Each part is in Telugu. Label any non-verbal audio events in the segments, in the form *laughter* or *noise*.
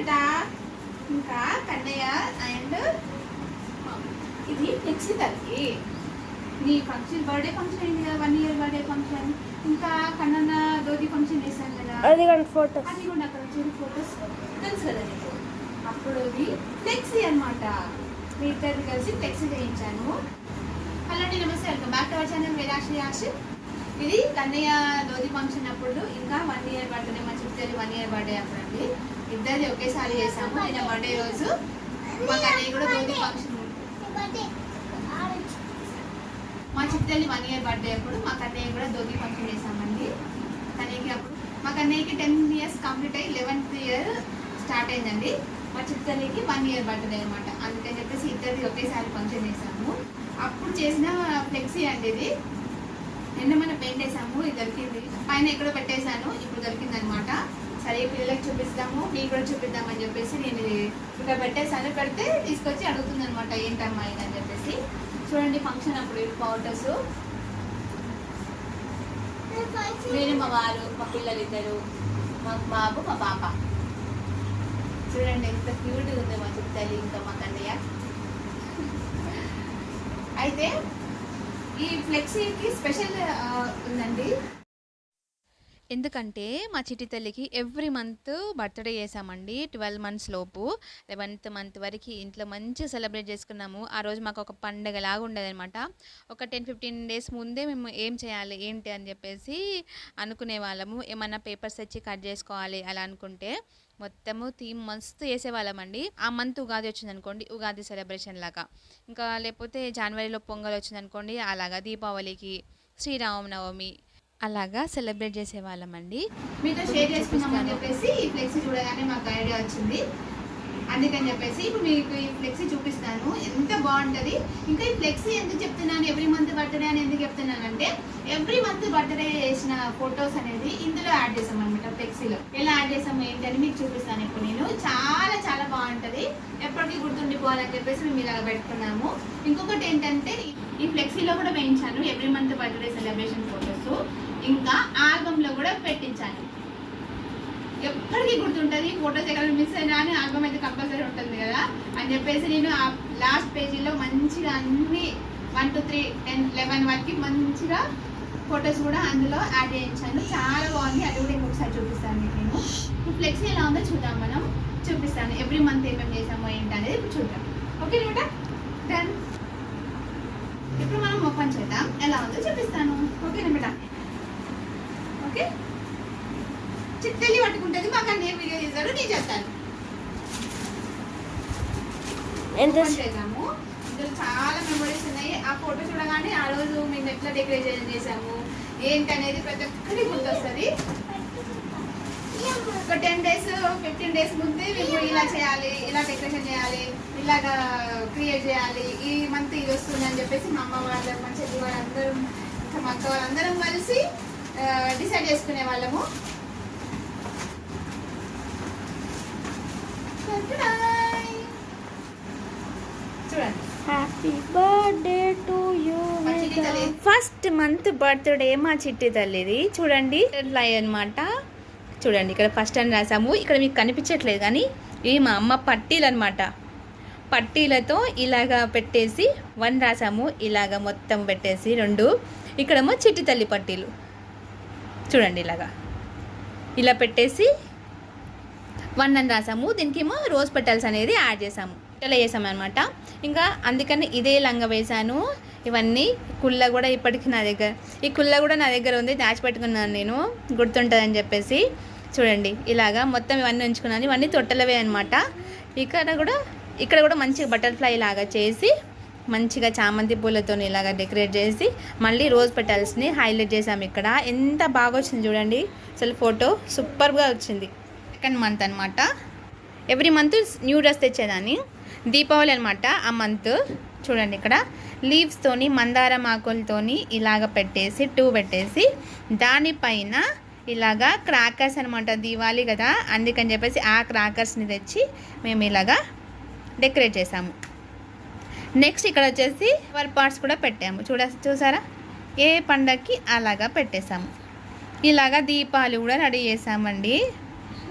బిడ్డ ఇంకా కన్నయ్య అండ్ ఇది ఫ్లెక్సీ తల్లి. నీ ఫంక్షన్ బర్త్డే ఫంక్షన్ అయింది కదా? వన్ ఇయర్ బర్త్డే ఫంక్షన్ ఇంకా కన్నన్న దోది ఫంక్షన్ చేశాను కదా? అది కానీ ఫోటో అది కూడా అక్కడ వచ్చిన ఫొటోస్ తెలుసు కదా నీకు? అప్పుడు ఇది ఫ్లెక్సీ అనమాట మీ ఇద్దరు కలిసి ఫ్లెక్సీ చేయించాను. హలో అండి నమస్తే. Welcome back to our channel Vedakshi Yash. ఇది కన్నయ్య దోది ఫంక్షన్ అప్పుడు ఇంకా వన్ ఇయర్ బర్త్డే మా చిత్తరి వన్ ఇయర్ బర్త్డే అప్పుడు అండి ఇద్దరిది ఒకేసారి చేసాము. ఆయన బర్త్డే రోజు మా కన్నయ్య కూడా దోది ఫంక్షన్ మా చిత్తల్లి వన్ ఇయర్ బర్త్డే అప్పుడు మా కన్నయ్య కూడా దోగి ఫంక్షన్ చేసామండి. కన్నయ్యకి అప్పుడు మా కన్నయ్యకి టెన్ ఇయర్స్ కంప్లీట్ అయ్యి లెవెన్త్ ఇయర్ స్టార్ట్ అయిందండి. మా చిత్తల్లికి వన్ ఇయర్ బర్త్డే అనమాట అందుకని చెప్పేసి ఇద్దరిది ఒకేసారి ఫంక్షన్ చేసాము. అప్పుడు చేసిన ఫ్లెక్సీ అండి ఇది. నిన్న మనం పెయింట్ వేసాము ఇది దొరికింది. పైన ఎక్కడో పెట్టేశాను ఇప్పుడు దొరికింది అనమాట సరే పిల్లలకి చూపిస్తాము మీకు కూడా చూపిద్దామని చెప్పేసి నేను ఇక్కడ పెట్టేశాను. పెడితే తీసుకొచ్చి అడుగుతుంది అనమాట ఏంటమ్మా ఇది అని చెప్పేసి. చూడండి ఫంక్షన్ అప్పుడు పౌడర్స్ నేను మా వారు మా పిల్లలు ఇద్దరు మా బాబు మా పాప. చూడండి ఎంత క్యూట్గా ఉంది మా చుట్టాలి ఇంకా మా కన్నయ్య. అయితే ఈ ఫ్లెక్సీకి స్పెషల్ ఉందండి. ఎందుకంటే మా చిటి తల్లికి ఎవ్రీ మంత్ బర్త్డే చేసామండి ట్వెల్వ్ మంత్స్ లోపు. లెవెన్త్ మంత్ వరకు ఇంట్లో మంచిగా సెలబ్రేట్ చేసుకున్నాము. ఆ రోజు మాకు ఒక పండగ లాగా ఉండేదనమాట ఒక టెన్ ఫిఫ్టీన్ డేస్ ముందే మేము ఏం చేయాలి ఏంటి అని చెప్పేసి అనుకునే వాళ్ళము. ఏమన్నా పేపర్స్ తెచ్చి కట్ చేసుకోవాలి అలా అనుకుంటే మొత్తము థీమ్ మస్తు వేసేవాళ్ళమండి ఆ మంత్ ఉగాది వచ్చింది అనుకోండి ఉగాది సెలబ్రేషన్ లాగా. ఇంకా లేకపోతే జనవరిలో పొంగల్ వచ్చింది అనుకోండి అలాగా దీపావళికి శ్రీరామనవమి అలాగా సెలబ్రేట్ చేసేవాళ్ళమండి. మీతో షేర్ చేసుకుందామని చెప్పేసి ఈ ఫ్లెక్సీ చూడగానే మాకు ఐడియా వచ్చింది. అందుకని చెప్పేసి ఇప్పుడు మీకు ఈ ఫ్లెక్సీ చూపిస్తాను. ఎంత బాగుంటుంది? ఇంకా ఈ ఫ్లెక్సీ ఎందుకు చెప్తున్నాను? ఎవ్రీ మంత్ బర్త్డే అని ఎందుకు చెప్తున్నానంటే ఎవ్రీ మంత్ బర్త్డే చేసిన ఫొటోస్ అనేది ఇందులో యాడ్ చేసాం అనమాట ఫ్లెక్సీలో. ఎలా యాడ్ చేసాము ఏంటి అని మీకు చూపిస్తాను ఇప్పుడు నేను. చాలా చాలా బాగుంటుంది. ఎప్పటికీ గుర్తుండిపోవాలని చెప్పేసి మేము ఇలా పెట్టుకున్నాము. ఇంకొకటి ఏంటంటే ఈ ఫ్లెక్సీలో కూడా వేయించాను. Every month birthday celebration photos ఇంకా ఆల్బంలో కూడా పెట్టించాను ఎప్పటికీ గుర్తుంటుంది ఫోటోస్ ఎక్కడ మిస్ అయినా అని ఆల్బమ్ అయితే కంపల్సరీ ఉంటుంది కదా? అని చెప్పేసి నేను ఆ లాస్ట్ పేజీలో మంచిగా అన్ని one two three ten eleven వరకు మంచిగా ఫొటోస్ కూడా అందులో యాడ్ చేయించాను. చాలా బాగుంది. అది కూడా ఇంకొకసారి చూపిస్తాను మీకు నేను. ఇప్పుడు ఫ్లెక్సీ ఎలా ఉందో చూద్దాం మనం. చూపిస్తాను. ఎవ్రీ మంత్ ఏమేమి చేసామో ఏంటి అనేది ఇప్పుడు చూద్దాం. ఓకే అనమాట డన్ ఇప్పుడు మనం ఓపెన్ చేద్దాం. ఎలా ఉందో చూపిస్తాను ఓకే అనమాట ఓకే చిత్తెల్లి పట్టుకుంటుంది మాకు చేశారు నేను చేస్తాను. చేద్దాము. ఇందులో చాలా మెమరీస్ ఉన్నాయి. ఆ ఫోటో చూడగానే ఆ రోజు మేము ఎట్లా డెకరేషన్ చేసాము ఏంటి అనేది ప్రతి ఒక్కటి గుర్తొస్తుంది. ఒక టెన్ డేస్ ఫిఫ్టీన్ డేస్ ముందే మేము ఇలా చేయాలి ఇలా డెకరేషన్ చేయాలి ఇలాగా క్రియేట్ చేయాలి. ఈ మంత్ ఇది వస్తుంది అని చెప్పేసి మా అమ్మ వాళ్ళ మా చెల్లి వాళ్ళందరం ఇంకా మా అక్క వాళ్ళందరం కలిసి డిసైడ్ చేసుకునే వాళ్ళము. Happy birthday to you. First month birthday మా చిట్టి తల్లిది. చూడండి. ఇట్లా అనమాట చూడండి ఇక్కడ ఫస్ట్ అని రాసాము. ఇక్కడ మీకు కనిపించట్లేదు కానీ ఇవి మా అమ్మ పట్టీలు అనమాట పట్టీలతో ఇలాగా పెట్టేసి వన్ రాసాము. ఇలాగా మొత్తం పెట్టేసి రెండు. ఇక్కడేమో చిట్టి తల్లి పట్టీలు. చూడండి ఇలాగా. ఇలా పెట్టేసి వన్ అని రాసాము. దీనికేమో రోజ్ పెటల్స్ అనేది యాడ్ చేసాము. ఇలా చేసాము అనమాట ఇంకా అందుకని ఇదే లంగా వేశాను. ఇవన్నీ కుళ్ళ కూడా ఇప్పటికీ నా దగ్గర. ఈ కుళ్ళ కూడా నా దగ్గర ఉంది. దాచిపెట్టుకున్నాను నేను. గుర్తుంటుందని చెప్పేసి. చూడండి ఇలాగా మొత్తం ఇవన్నీ ఉంచుకున్నాను. ఇవన్నీ తొట్టలవే అనమాట ఇక్కడ కూడా ఇక్కడ కూడా మంచిగా బటర్ఫ్లై లాగా చేసి మంచిగా చామంతి పూలతో ఇలాగా డెకరేట్ చేసి మళ్ళీ రోజ్ పెటల్స్ని హైలైట్ చేసాము ఇక్కడ. ఎంత బాగా వచ్చింది చూడండి. అసలు ఫోటో సూపర్గా వచ్చింది. సెకండ్ మంత్ అనమాట ఎవ్రీ మంత్ న్యూ డ్రెస్ తెచ్చేదాన్ని. దీపావళి అనమాట ఆ మంత్ చూడండి ఇక్కడ. లీవ్స్తోని మందారం ఆకులతోని ఇలాగ పెట్టేసి టూ పెట్టేసి దానిపైన ఇలాగా క్రాకర్స్ అనమాట దీవాలి కదా అందుకని చెప్పేసి ఆ క్రాకర్స్ని తెచ్చి మేము ఇలాగా డెకరేట్ చేసాము. నెక్స్ట్ ఇక్కడ వచ్చేసి ఫ్లవర్ పార్ట్స్ కూడా పెట్టాము. చూడ చూసారా? ఏ పండగకి అలాగా పెట్టేసాము. ఇలాగా దీపాలు కూడా రెడీ చేసామండి.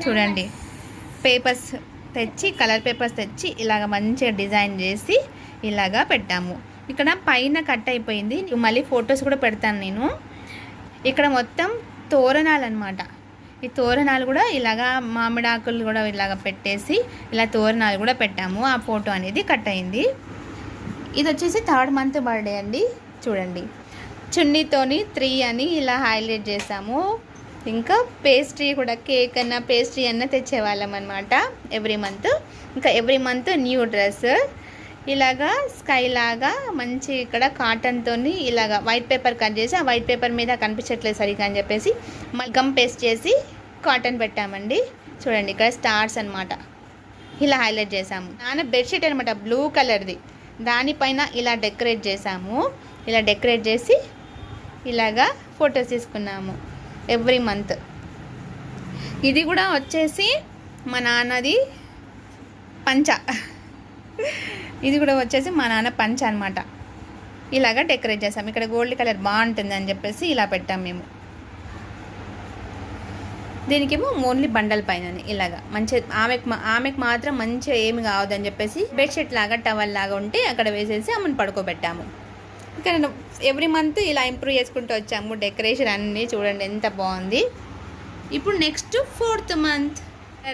చూడండి. పేపర్స్ తెచ్చి కలర్ పేపర్స్ తెచ్చి ఇలాగ మంచిగా డిజైన్ చేసి ఇలాగా పెట్టాము. ఇక్కడ పైన కట్ అయిపోయింది. మళ్ళీ ఫొటోస్ కూడా పెడతాను నేను. ఇక్కడ మొత్తం తోరణాలు అనమాట ఈ తోరణాలు కూడా ఇలాగా మామిడాకులు కూడా ఇలాగ పెట్టేసి ఇలా తోరణాలు కూడా పెట్టాము. ఆ ఫోటో అనేది కట్ అయింది. ఇది వచ్చేసి థర్డ్ మంత్ బర్త్డే అండి. చూడండి. చున్నీతోని త్రీ అని ఇలా హైలైట్ చేసాము. ఇంకా పేస్ట్రీ కూడా కేక్ అన్న పేస్ట్రీ అన్న తెచ్చేవాళ్ళం అనమాట ఎవ్రీ మంత్ ఇంకా ఎవ్రీ మంత్ న్యూ డ్రెస్ ఇలాగా స్కై లాగా మంచి ఇక్కడ కాటన్తో ఇలాగా వైట్ పేపర్ కట్ చేసి ఆ వైట్ పేపర్ మీద కనిపించట్లేదు సరిగా అని చెప్పేసి గమ్ పేస్ట్ చేసి కాటన్ పెట్టామండి. చూడండి ఇక్కడ స్టార్స్ అన్నమాట. ఇలా హైలైట్ చేసాము నాన్న బెడ్షీట్ అనమాట బ్లూ కలర్ది దానిపైన ఇలా డెకరేట్ చేసాము ఇలా డెకరేట్ చేసి ఇలాగా ఫొటోస్ తీసుకున్నాము. ఎవ్రీ మంత్ ఇది కూడా వచ్చేసి మా నాన్నది పంచ. ఇది కూడా వచ్చేసి మా నాన్న పంచ అనమాట ఇలాగా డెకరేట్ చేసాం ఇక్కడ గోల్డ్ కలర్ బాగుంటుంది అని చెప్పేసి ఇలా పెట్టాం మేము. దీనికేమో ఓన్లీ బండల పైన ఇలాగా. మంచి ఆమెకు ఆమెకు మాత్రం మంచిగా ఏమి కావద్దని చెప్పేసి బెడ్షీట్ లాగా టవల్ లాగా ఉంటే అక్కడ వేసేసి ఆమెను పడుకోబెట్టాము. ఇక్కడ ఎవ్రీ మంత్ ఇలా ఇంప్రూవ్ చేసుకుంటూ వచ్చాము డెకరేషన్ అన్నీ చూడండి ఎంత బాగుంది. ఇప్పుడు నెక్స్ట్ ఫోర్త్ మంత్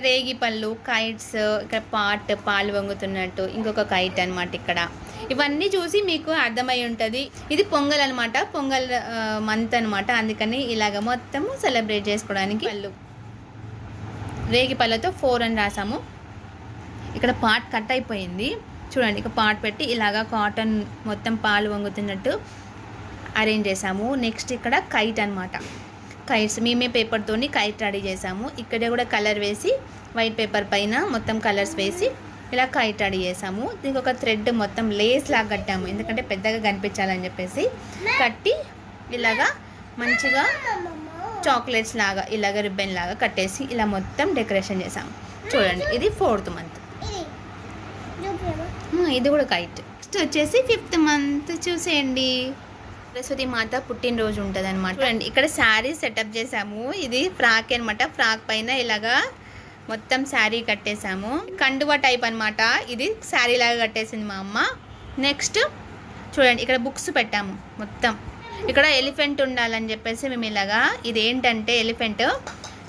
రేగి పళ్ళు కైట్స్ ఇక్కడ పాట్ పాలు వంగుతున్నట్టు ఇంకొక కైట్ అన్నమాట ఇక్కడ. ఇవన్నీ చూసి మీకు అర్థమై ఉంటుంది. ఇది పొంగల్ అనమాట పొంగల్ మంత్ అనమాట అందుకని ఇలాగ మొత్తము సెలబ్రేట్ చేసుకోవడానికి పళ్ళు. రేగి పళ్ళతో ఫోర్ అని రాసాము. ఇక్కడ పార్ట్ కట్ అయిపోయింది. చూడండి ఇక పాట్ పెట్టి ఇలాగా కాటన్ మొత్తం పాలు వంగుతున్నట్టు అరేంజ్ చేసాము నెక్స్ట్ ఇక్కడ కైట్ అన్నమాట. కైట్స్ మేమే పేపర్తోని కైట్ రెడీ చేసాము ఇక్కడ కూడా కలర్ వేసి వైట్ పేపర్ పైన మొత్తం కలర్స్ వేసి ఇలా కైట్ రెడీ చేసాము దీనికి ఒక థ్రెడ్ మొత్తం లేస్ లాగా కట్టాము. ఎందుకంటే పెద్దగా కనిపించాలని చెప్పేసి కట్టి ఇలాగా మంచిగా చాక్లెట్స్ లాగా ఇలాగ రిబ్బన్ లాగా కట్టేసి ఇలా మొత్తం డెకరేషన్ చేసాము చూడండి ఇది ఫోర్త్ మంత్ ఇది కూడా కైట్ నెక్స్ట్ వచ్చేసి ఫిఫ్త్ మంత్ చూసేయండి. సరస్వతి మాత పుట్టినరోజు ఉంటుంది అనమాట చూడండి ఇక్కడ శారీ సెటప్ చేసాము. ఇది ఫ్రాక్ అనమాట ఫ్రాక్ పైన ఇలాగా మొత్తం శారీ కట్టేసాము. కండువా టైప్ అన్నమాట. ఇది శారీ లాగా కట్టేసింది మా అమ్మ. నెక్స్ట్ చూడండి ఇక్కడ బుక్స్ పెట్టాము మొత్తం. ఇక్కడ ఎలిఫెంట్ ఉండాలని చెప్పేసి మేము ఇలాగా ఇది ఏంటంటే ఎలిఫెంట్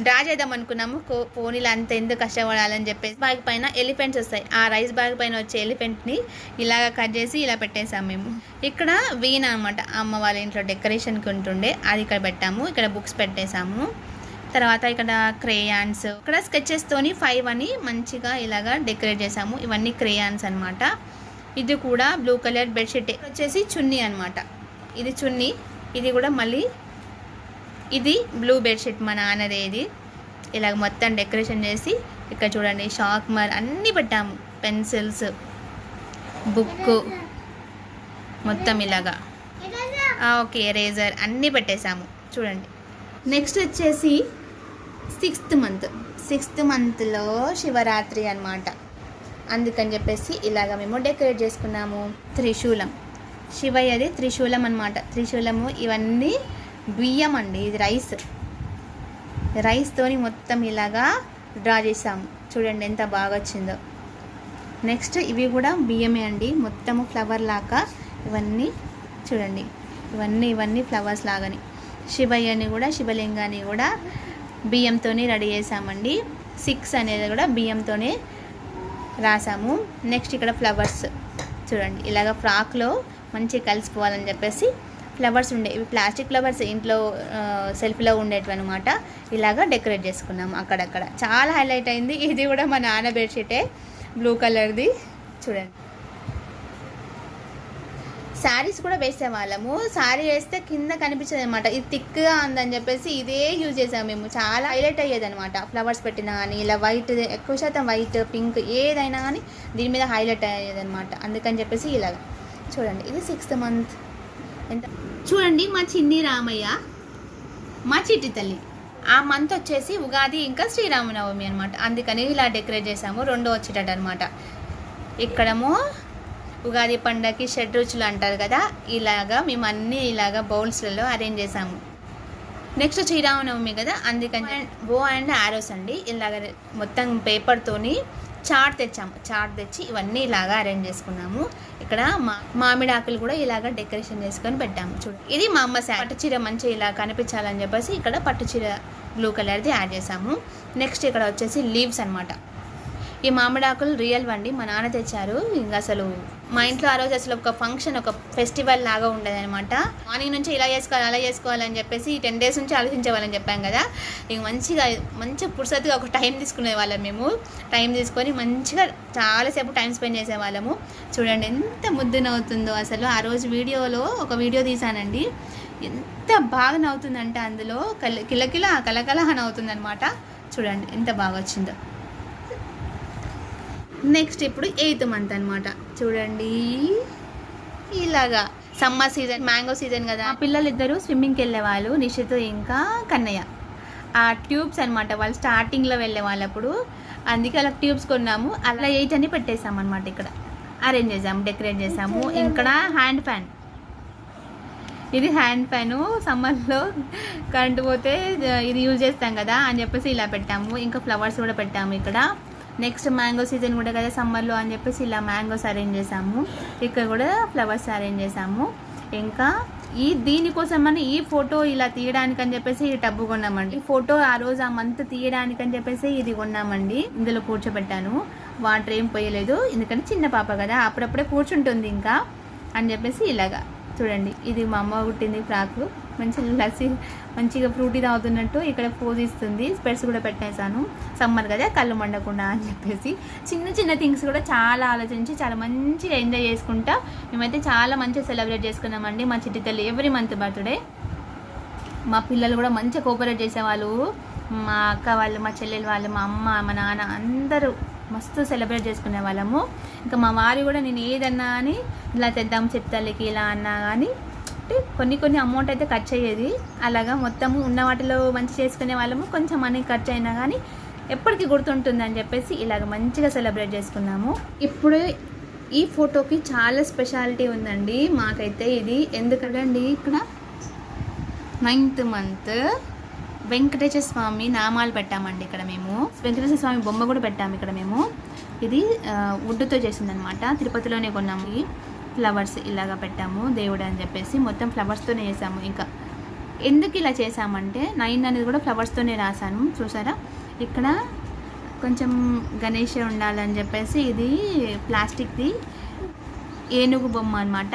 డ్రా చేద్దాం అనుకున్నాము. కో- పోనీలు అంత ఎందుకు కష్టపడాలని చెప్పేసి బ్యాగ్ పైన ఎలిఫెంట్స్ వస్తాయి. ఆ రైస్ బ్యాగ్ పైన వచ్చే ఎలిఫెంట్ని ఇలాగ కట్ చేసి ఇలా పెట్టేసాం మేము. ఇక్కడ వీణ అనమాట అమ్మ వాళ్ళ ఇంట్లో డెకరేషన్కి ఉంటుండే. అది ఇక్కడ పెట్టాము. ఇక్కడ బుక్స్ పెట్టేసాము. తర్వాత ఇక్కడ క్రేయాన్స్. ఇక్కడ స్కెచెస్తోని ఫైవ్ అని మంచిగా ఇలాగా డెకరేట్ చేసాము. ఇవన్నీ క్రేయాన్స్ అనమాట ఇది కూడా బ్లూ కలర్ బెడ్షీట్. వచ్చేసి చున్నీ అనమాట ఇది చున్నీ. ఇది కూడా మళ్ళీ ఇది బ్లూ బెడ్షీట్ మా నాన్నదే ఇది. ఇలాగ మొత్తం డెకరేషన్ చేసి ఇక్కడ చూడండి షార్క్మర్ అన్నీ పెట్టాము. పెన్సిల్స్ బుక్ మొత్తం ఇలాగా. ఓకే ఎరేజర్ అన్నీ పెట్టేశాము. చూడండి. నెక్స్ట్ వచ్చేసి సిక్స్త్ మంత్ సిక్స్త్ మంత్లో శివరాత్రి అనమాట అందుకని చెప్పేసి ఇలాగ మేము డెకరేట్ చేసుకున్నాము. త్రిశూలం. శివయ్యది త్రిశూలం అన్నమాట. త్రిశూలము ఇవన్నీ బియ్యం అండి ఇది రైస్. రైస్తోని మొత్తం ఇలాగా డ్రా చేసాము చూడండి ఎంత బాగా వచ్చిందో నెక్స్ట్ ఇవి కూడా బియ్యమే అండి. మొత్తము ఫ్లవర్ లాగా ఇవన్నీ చూడండి. ఇవన్నీ ఇవన్నీ ఫ్లవర్స్ లాగాని. శివయ్యని కూడా శివలింగాన్ని కూడా బియ్యంతోనే రెడీ చేసామండి సిక్స్ అనేది కూడా బియ్యంతోనే రాసాము. నెక్స్ట్ ఇక్కడ ఫ్లవర్స్ చూడండి. ఇలాగ ఫ్రాక్లో మంచిగా కలిసిపోవాలని చెప్పేసి ఫ్లవర్స్ ఉండే ఇవి ప్లాస్టిక్ ఫ్లవర్స్ ఇంట్లో సెల్ఫ్లో ఉండేటివి అనమాట ఇలాగ డెకరేట్ చేసుకున్నాము అక్కడక్కడ. చాలా హైలైట్ అయింది. ఇది కూడా మా నాన్న బెడ్షీటే బ్లూ కలర్ది. చూడండి. శారీస్ కూడా వేసేవాళ్ళము శారీ వేస్తే కింద కనిపించదు అనమాట ఇది థిక్గా ఉందని చెప్పేసి ఇదే యూజ్ చేసాము మేము. చాలా హైలైట్ అయ్యేది అనమాట ఫ్లవర్స్ పెట్టినా కానీ ఇలా వైట్ ఎక్కువ శాతం వైట్ పింక్ ఏదైనా కానీ దీని మీద హైలైట్ అయ్యేది అనమాట అందుకని చెప్పేసి ఇలాగ. చూడండి ఇది సిక్స్త్ మంత్. ఎంత చూడండి మా చిన్ని రామయ్య మా చిట్టి తల్లి. ఆ మంత్ వచ్చేసి ఉగాది ఇంకా శ్రీరామనవమి అనమాట అందుకని ఇలా డెకరేట్ చేసాము రెండో వచ్చేటట్టు అనమాట ఇక్కడము ఉగాది పండగకి షడ్ రుచులు అంటారు కదా ఇలాగా మేము అన్నీ ఇలాగా బౌల్స్లలో అరేంజ్ చేసాము నెక్స్ట్ శ్రీరామనవమి కదా అందుకని బో అండ్ ఆరోస్ అండి. ఇలాగ మొత్తం పేపర్తోని చాట్ తెచ్చాము. చాట్ తెచ్చి ఇవన్నీ ఇలాగా అరేంజ్ చేసుకున్నాము. ఇక్కడ మా మామిడి ఆకులు కూడా ఇలాగా డెకరేషన్ చేసుకొని పెట్టాము. చూడు ఇది మా అమ్మ శారీ. పట్టు చీర మంచిగా ఇలా కనిపించాలని చెప్పేసి ఇక్కడ పట్టు చీర బ్లూ కలర్ది యాడ్ చేసాము నెక్స్ట్ ఇక్కడ వచ్చేసి లీవ్స్ అన్నమాట. ఈ మామిడాకులు రియల్ వండి మా నాన్న తెచ్చారు. ఇంకా అసలు మా ఇంట్లో ఆ రోజు అసలు ఒక ఫంక్షన్ ఒక ఫెస్టివల్ లాగా ఉండేది అనమాట మార్నింగ్ నుంచి ఇలా చేసుకోవాలి అలా చేసుకోవాలని చెప్పేసి టెన్ డేస్ నుంచి ఆలోచించేవాళ్ళని చెప్పాం కదా. ఇంక మంచిగా మంచిగా పురుసతిగా ఒక టైం తీసుకునే వాళ్ళం మేము. టైం తీసుకొని మంచిగా చాలాసేపు టైం స్పెండ్ చేసేవాళ్ళము. చూడండి ఎంత ముద్దు నవ్వుతుందో అసలు. ఆ రోజు వీడియోలో ఒక వీడియో తీసానండి ఎంత బాగా నవ్వుతుందంటే అందులో కల కిలకిల కలకలహ నవ్వుతుంది అనమాట చూడండి ఎంత బాగా వచ్చిందో. నెక్స్ట్ ఇప్పుడు ఎయిత్ మంత్ అన్నమాట. చూడండి. ఇలాగా సమ్మర్ సీజన్ మ్యాంగో సీజన్ కదా. పిల్లలు ఇద్దరు స్విమ్మింగ్కి వెళ్ళే వాళ్ళు నిషిత్ ఇంకా కన్నయ్య. ఆ ట్యూబ్స్ అన్నమాట వాళ్ళు స్టార్టింగ్లో వెళ్ళే వాళ్ళప్పుడు. అందుకే అలా ట్యూబ్స్ కొన్నాము. అలా ఎయిట్ అని పెట్టేసాం అనమాట ఇక్కడ. అరేంజ్ చేసాము డెకరేట్ చేసాము ఇక్కడ హ్యాండ్ ఫ్యాన్ ఇది హ్యాండ్ ఫ్యాను సమ్మర్లో కరెంట్ పోతే ఇది యూజ్ చేస్తాం కదా అని చెప్పేసి ఇలా పెట్టాము. ఇంకా ఫ్లవర్స్ కూడా పెట్టాము ఇక్కడ. నెక్స్ట్ మ్యాంగో సీజన్ కూడా కదా సమ్మర్లో అని చెప్పేసి ఇలా మ్యాంగోస్ అరేంజ్ చేసాము ఇక్కడ కూడా ఫ్లవర్స్ అరేంజ్ చేసాము ఇంకా ఈ దీనికోసం అని ఈ ఫోటో ఇలా తీయడానికి అని చెప్పేసి ఈ టబ్బు కొన్నామండి. ఈ ఫోటో ఆ రోజు ఆ మంత్ తీయడానికి అని చెప్పేసి ఇది కొన్నామండి. ఇందులో కూర్చోబెట్టాను. వాటర్ ఏం పోయలేదు. ఎందుకంటే చిన్న పాప కదా అప్పుడప్పుడే కూర్చుంటుంది ఇంకా అని చెప్పేసి ఇలాగా. చూడండి ఇది మా అమ్మ కుట్టింది ఫ్రాక్. మంచిగా లస్సీ మంచిగా ఫ్రూటీ తాగుతున్నట్టు ఇక్కడ పోజ్ ఇస్తుంది. స్పెట్స్ కూడా పెట్టేశాను. సమ్మర్ కదా కళ్ళు మండకుండా అని చెప్పేసి. చిన్న చిన్న థింగ్స్ కూడా చాలా ఆలోచించి చాలా మంచిగా ఎంజాయ్ చేసుకుంటా. మేమైతే చాలా మంచిగా సెలబ్రేట్ చేసుకున్నామండి. మా చిట్టి తల్లి ఎవ్రీ మంత్ బర్త్డే. మా పిల్లలు కూడా మంచిగా కోఆపరేట్ చేసేవాళ్ళు. మా అక్క వాళ్ళు మా చెల్లెలు వాళ్ళు మా అమ్మ మా నాన్న అందరూ మస్తు సెలబ్రేట్ చేసుకునే వాళ్ళము. ఇంకా మా వారి కూడా నేను ఏదన్నా అని ఇలా తెద్దాం చెప్తాలకి ఇలా అన్నా కానీ అంటే కొన్ని కొన్ని అమౌంట్ అయితే ఖర్చు అయ్యేది. అలాగా మొత్తము ఉన్న వాటిలో మంచి చేసుకునే వాళ్ళము కొంచెం మనీ ఖర్చు అయినా కానీ ఎప్పటికీ గుర్తుంటుంది అని చెప్పేసి ఇలాగ మంచిగా సెలబ్రేట్ చేసుకున్నాము. ఇప్పుడు ఈ ఫోటోకి చాలా స్పెషాలిటీ ఉందండి. మాకైతే ఇది. ఎందుకంటే ఇక్కడ నైన్త్ మంత్ వెంకటేశ్వర స్వామి నామాలు పెట్టామండి ఇక్కడ మేము. వెంకటేశ్వర స్వామి బొమ్మ కూడా పెట్టాము ఇక్కడ మేము. ఇది ఆ, వుడ్డుతో చేసిందనమాట. తిరుపతిలోనే కొన్నాము. ఫ్లవర్స్ ఇలాగ పెట్టాము దేవుడు అని చెప్పేసి మొత్తం ఫ్లవర్స్తోనే చేసాము ఇంకా ఎందుకు ఇలా చేసామంటే నైన్ అనేది కూడా ఫ్లవర్స్తోనే రాశాను. చూసారా? ఇక్కడ కొంచెం గణేష్ ఉండాలని చెప్పేసి ఇది ప్లాస్టిక్ది ఏనుగు బొమ్మ అనమాట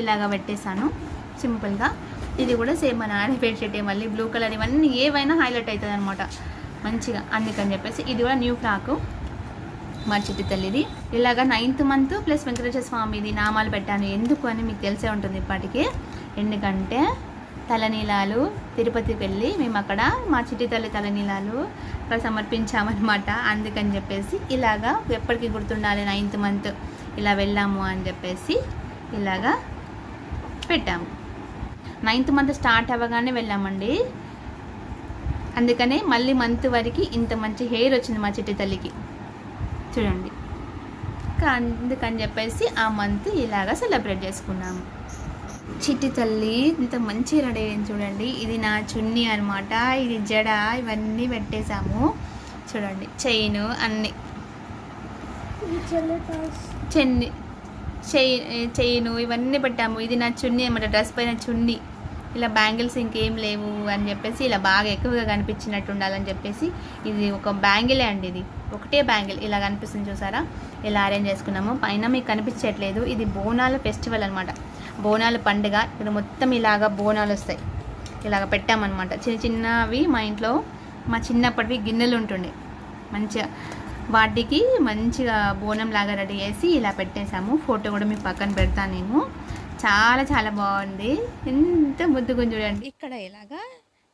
ఇలాగ పెట్టేశాను. సింపుల్గా ఇది కూడా సేమ్ మన ఆడే మళ్ళీ బ్లూ కలర్ ఇవన్నీ ఏవైనా హైలైట్ అవుతుంది అనమాట మంచిగా. అందుకని చెప్పేసి ఇది కూడా న్యూ ఫ్రాకు మా చిట్టి తల్లిది. ఇలాగ నైన్త్ మంత్ ప్లస్ వెంకటేశ్వర స్వామిది నామాలు పెట్టాను. ఎందుకు అని మీకు తెలిసే ఉంటుంది ఇప్పటికీ. ఎందుకంటే తలనీలాలు తిరుపతికి వెళ్ళి మేము అక్కడ మా చిట్టి తల్లి తలనీలాలు అక్కడ సమర్పించామన్నమాట. అందుకని చెప్పేసి ఇలాగా ఎప్పటికీ గుర్తుండాలి నైన్త్ మంత్ ఇలా వెళ్ళాము అని చెప్పేసి ఇలాగా పెట్టాము. నైన్త్ మంత్ స్టార్ట్ అవ్వగానే వెళ్ళామండి. అందుకనే మళ్ళీ మంత్ వరకు ఇంత మంచి హెయిర్ వచ్చింది మా చిట్టి తల్లికి. చూడండి. అందుకని చెప్పేసి ఆ మంత్ ఇలాగా సెలబ్రేట్ చేసుకున్నాము చిట్టి తల్లి ఇంత మంచి రెడీ అయింది చూడండి. ఇది నా చున్నీ అనమాట ఇది జడ ఇవన్నీ పెట్టేశాము. చూడండి చైన్ అన్నీ. చెన్ని చెయి చైను ఇవన్నీ పెట్టాము. ఇది నా చున్నీ అనమాట డ్రెస్ పైన చున్నీ. ఇలా బ్యాంగిల్స్ ఇంకేం లేవు అని చెప్పేసి ఇలా బాగా ఎక్కువగా కనిపించినట్టు ఉండాలని చెప్పేసి ఇది ఒక బ్యాంగిలే అండి ఇది. ఒకటే బ్యాంగిల్ ఇలా కనిపిస్తుంది చూసారా? ఇలా అరేంజ్ చేసుకున్నాము. పైన మీకు కనిపించట్లేదు. ఇది బోనాల ఫెస్టివల్ అనమాట బోనాల పండుగ. ఇక్కడ మొత్తం ఇలాగా బోనాలు వస్తాయి. ఇలాగ పెట్టామన్నమాట. చిన్న చిన్నవి మా ఇంట్లో మా చిన్నప్పటివి గిన్నెలు ఉంటుండే. మంచిగా వాటికి మంచిగా బోనం లాగా రెడీ చేసి ఇలా పెట్టేశాము. ఫోటో కూడా మీకు పక్కన పెడతాను నేను. చాలా చాలా బాగుంది. ఎంత ముద్దుగా చూడండి. ఇక్కడ ఇలాగా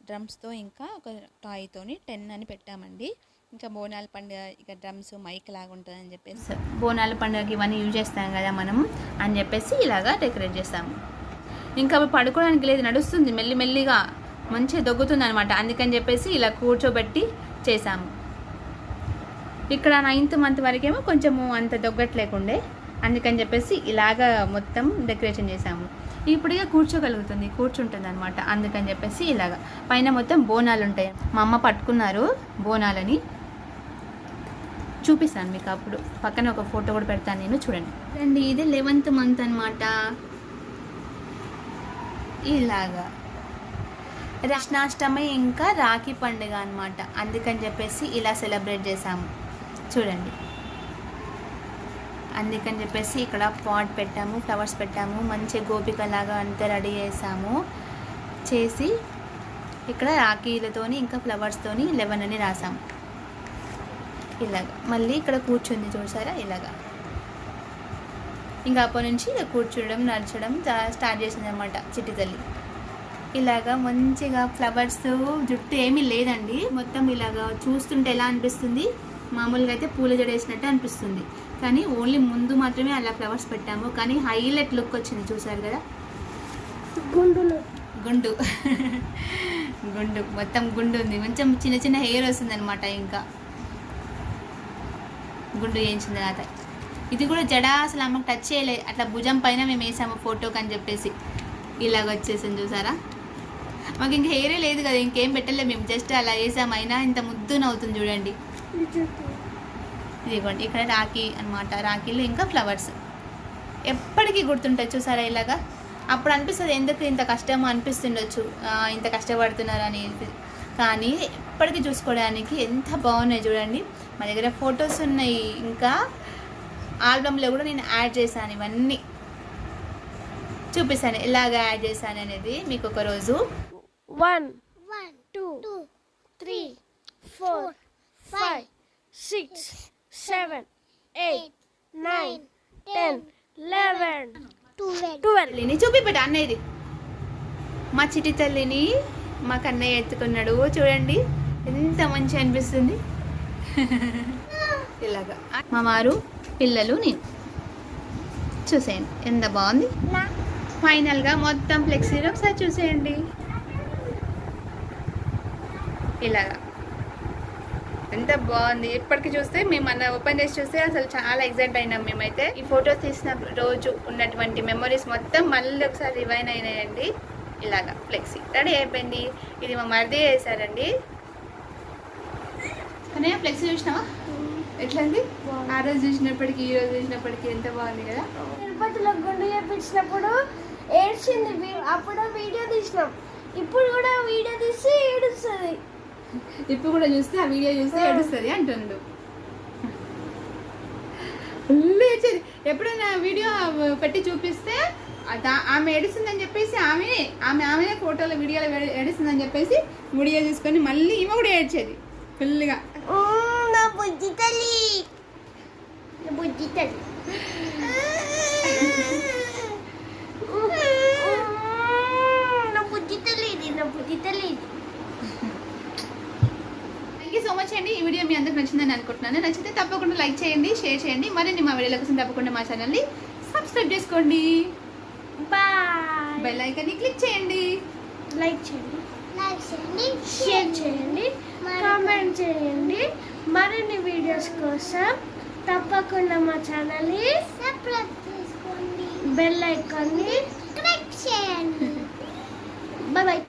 డ్రమ్స్తో ఇంకా ఒక టాయ్తోని టెన్ అని పెట్టామండి. ఇంకా బోనాల పండుగ ఇక డ్రమ్స్ మైక్ లాగా ఉంటుందని చెప్పేసి. బోనాల పండుగకి ఇవన్నీ యూజ్ చేస్తాం కదా మనం అని చెప్పేసి ఇలాగా డెకరేట్ చేస్తాము. ఇంకా పడుకోవడానికి లేదు నడుస్తుంది మెల్లి మెల్లిగా. మంచిగా దొగ్గుతుంది అనమాట అందుకని చెప్పేసి ఇలా కూర్చోబెట్టి చేసాము ఇక్కడ నైన్త్ మంత్ వరకేమో కొంచెము అంత దొగ్గట్లేకుండే. అందుకని చెప్పేసి ఇలాగా మొత్తం డెకరేషన్ చేసాము ఇప్పుడు ఇక కూర్చోగలుగుతుంది కూర్చుంటుంది అనమాట అందుకని చెప్పేసి ఇలాగా. పైన మొత్తం బోనాలు ఉంటాయి మా అమ్మ పట్టుకున్నారు బోనాలని. చూపిస్తాను మీకు అప్పుడు. పక్కన ఒక ఫోటో కూడా పెడతాను నేను చూడండి. అండి ఇది లెవెంత్ మంత్ అనమాట ఇలాగా. కృష్ణాష్టమి ఇంకా రాఖీ పండుగ అనమాట అందుకని చెప్పేసి ఇలా సెలబ్రేట్ చేసాము చూడండి. అందుకని చెప్పేసి ఇక్కడ పాట్ పెట్టాము ఫ్లవర్స్ పెట్టాము మంచి గోపికలాగా అంతా రెడీ చేసాము. చేసి ఇక్కడ రాఖీలతోని ఇంకా ఫ్లవర్స్తోని లెవెన్ అని రాసాము. ఇలాగ. మళ్ళీ ఇక్కడ కూర్చుంది చూసారా? ఇలాగా. ఇంకా అప్పటి నుంచి కూర్చోడం కూర్చోవడం నడచడం స్టార్ట్ చేసింది అనమాట చిట్టి తల్లి. ఇలాగా మంచిగా ఫ్లవర్స్ జుట్టు ఏమీ లేదండి. మొత్తం ఇలాగా చూస్తుంటే ఎలా అనిపిస్తుంది? మామూలుగా అయితే పూల జడ వేసినట్టు అనిపిస్తుంది. కానీ ఓన్లీ ముందు మాత్రమే అలా ఫ్లవర్స్ పెట్టాము. కానీ హైలైట్ లుక్ వచ్చింది చూసారు కదా? గుండులు. గుండు. *laughs* గుండు. మొత్తం గుండు ఉంది. కొంచెం చిన్న చిన్న హెయిర్ వస్తుంది అనమాట ఇంకా. గుండు వేయించిన తర్వాత. ఇది కూడా జడ అసలు అమ్మకి టచ్ చేయలే. అట్లా భుజం పైన మేము వేసాము ఫోటోకి అని చెప్పేసి. ఇలాగ వచ్చేసింది చూసారా? మాకు ఇంక హెయిరే లేదు కదా. ఇంకేం పెట్టలేదు మేము. జస్ట్ అలా వేసాము అయినా ఇంత ముద్దున అవుతుంది చూడండి. ఇదిగోండి ఇక్కడ రాఖీ అన్నమాట. రాఖీలు ఇంకా ఫ్లవర్స్. ఎప్పటికీ గుర్తుంటాయి చూసారా ఇలాగా? అప్పుడు అనిపిస్తుంది ఎందుకు ఇంత కష్టం అనిపిస్తుండొచ్చు. ఇంత కష్టపడుతున్నారు అని కానీ ఎప్పటికీ చూసుకోవడానికి ఎంత బాగున్నాయి చూడండి. మా దగ్గర ఫొటోస్ ఉన్నాయి. ఇంకా ఆల్బమ్లో కూడా నేను యాడ్ చేశాను ఇవన్నీ. చూపిస్తాను ఎలాగ యాడ్ చేశాను అనేది మీకు ఒక రోజు one two three four five six seven eight nine ten eleven twelve తల్లిని చూపిపెట్టు అన్నయ్యది. మా చిటి తల్లిని మా కన్నయ్య ఎత్తుకున్నాడు. చూడండి ఎంత మంచి అనిపిస్తుంది. *laughs* ఇలాగా. మా వారు పిల్లలు నేను. చూసేయండి ఎంత బాగుంది. ఫైనల్గా మొత్తం ఫ్లెక్సీలో ఒకసారి చూసేయండి. ఇలాగా. ఎంత బాగుంది. ఇప్పటికి చూస్తే మేము అన్న ఓపెన్ చేసి చూస్తే అసలు చాలా ఎగ్జైట్ అయినాం మేమైతే. ఈ ఫొటోస్ తీసిన రోజు ఉన్నటువంటి మెమరీస్ మొత్తం మళ్ళీ ఒకసారి రివైన్ అయినాయండి. ఇలాగా ఫ్లెక్సీ. రెడీ అయిపోయింది. ఇది మా మరిది వేసారండి కానీ ఫ్లెక్సీ చూసినావా? ఎట్లంది? ఆ రోజు చూసినప్పటికీ ఈ రోజు చూసినప్పటికీ ఎంత బాగుంది కదా? తిరుపతిలో గుండు చేపించినప్పుడు ఏడ్చింది. అప్పుడు వీడియో తీసినాం. ఇప్పుడు కూడా వీడియో తీసి ఏడుస్తుంది. ఇప్పుడు కూడా చూస్తే ఆ వీడియో చూస్తే ఏడుస్తుంది అంటుండు. ఫుల్ ఏడ్చేది. ఎప్పుడైనా వీడియో పెట్టి చూపిస్తే ఆమె ఏడుస్తుందని చెప్పేసి ఆమె ఆమె ఆమె ఫోటోలో వీడియోలో ఏడు- ఏడుస్తుందని చెప్పేసి వీడియో చూసుకొని మళ్ళీ ఈమె కూడా ఏడ్చేది. ఫుల్గా నా బుజ్జి తల్లి. బుజ్జి తల్లి *laughs* నా బుజ్జి తల్లి ఇది నా బుజ్జి తల్లి ఇది థ్యాంక్ యూ సో మచ్ అండి ఈ వీడియో మీ అందరికి నచ్చిందని అనుకుంటున్నాను. నచ్చితే తప్పకుండా లైక్ చేయండి షేర్ చేయండి. మరిన్ని మా వీడియోల కోసం తప్పకుండా మా ఛానల్ని సబ్స్క్రైబ్ చేసుకోండి. బెల్ ఐకాన్ని క్లిక్ చేయండి. లైక్ చేయండి. లైక్ చేయండి. షేర్ చేయండి. కామెంట్ చేయండి. మరిన్ని వీడియోస్ కోసం తప్పకుండా మా ఛానల్ని సబ్స్క్రైబ్ చేసుకోండి. బెల్ ఐకాన్ని క్లిక్ చేయండి. Bye bye